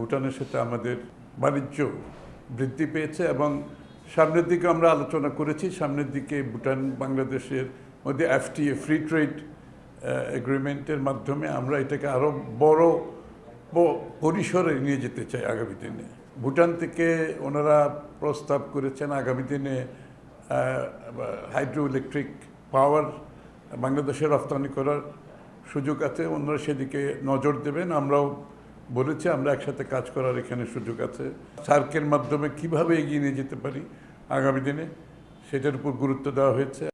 ভুটানের সাথে আমাদের বাণিজ্য বৃদ্ধি পেয়েছে এবং সামনের দিকে আমরা আলোচনা করেছি। সামনের দিকে ভুটান, বাংলাদেশের মধ্যে এফটিএ ফ্রি ট্রেড এগ্রিমেন্টের মাধ্যমে আমরা এটাকে আরও বড় পরিসরে নিয়ে যেতে চাই আগামী দিনে। ভুটান থেকে ওনারা প্রস্তাব করেছেন আগামী দিনে হাইড্রো ইলেকট্রিক পাওয়ার বাংলাদেশে রপ্তানি করার সুযোগ আছে। ওনারা সেদিকে নজর দেবেন। আমরাও বলেছি, আমরা একসাথে কাজ করার এখানে সুযোগ আছে। সার্কের মাধ্যমে কীভাবে এগিয়ে নিয়ে যেতে পারি আগামী দিনে? সেটার উপর গুরুত্ব দেওয়া হয়েছে।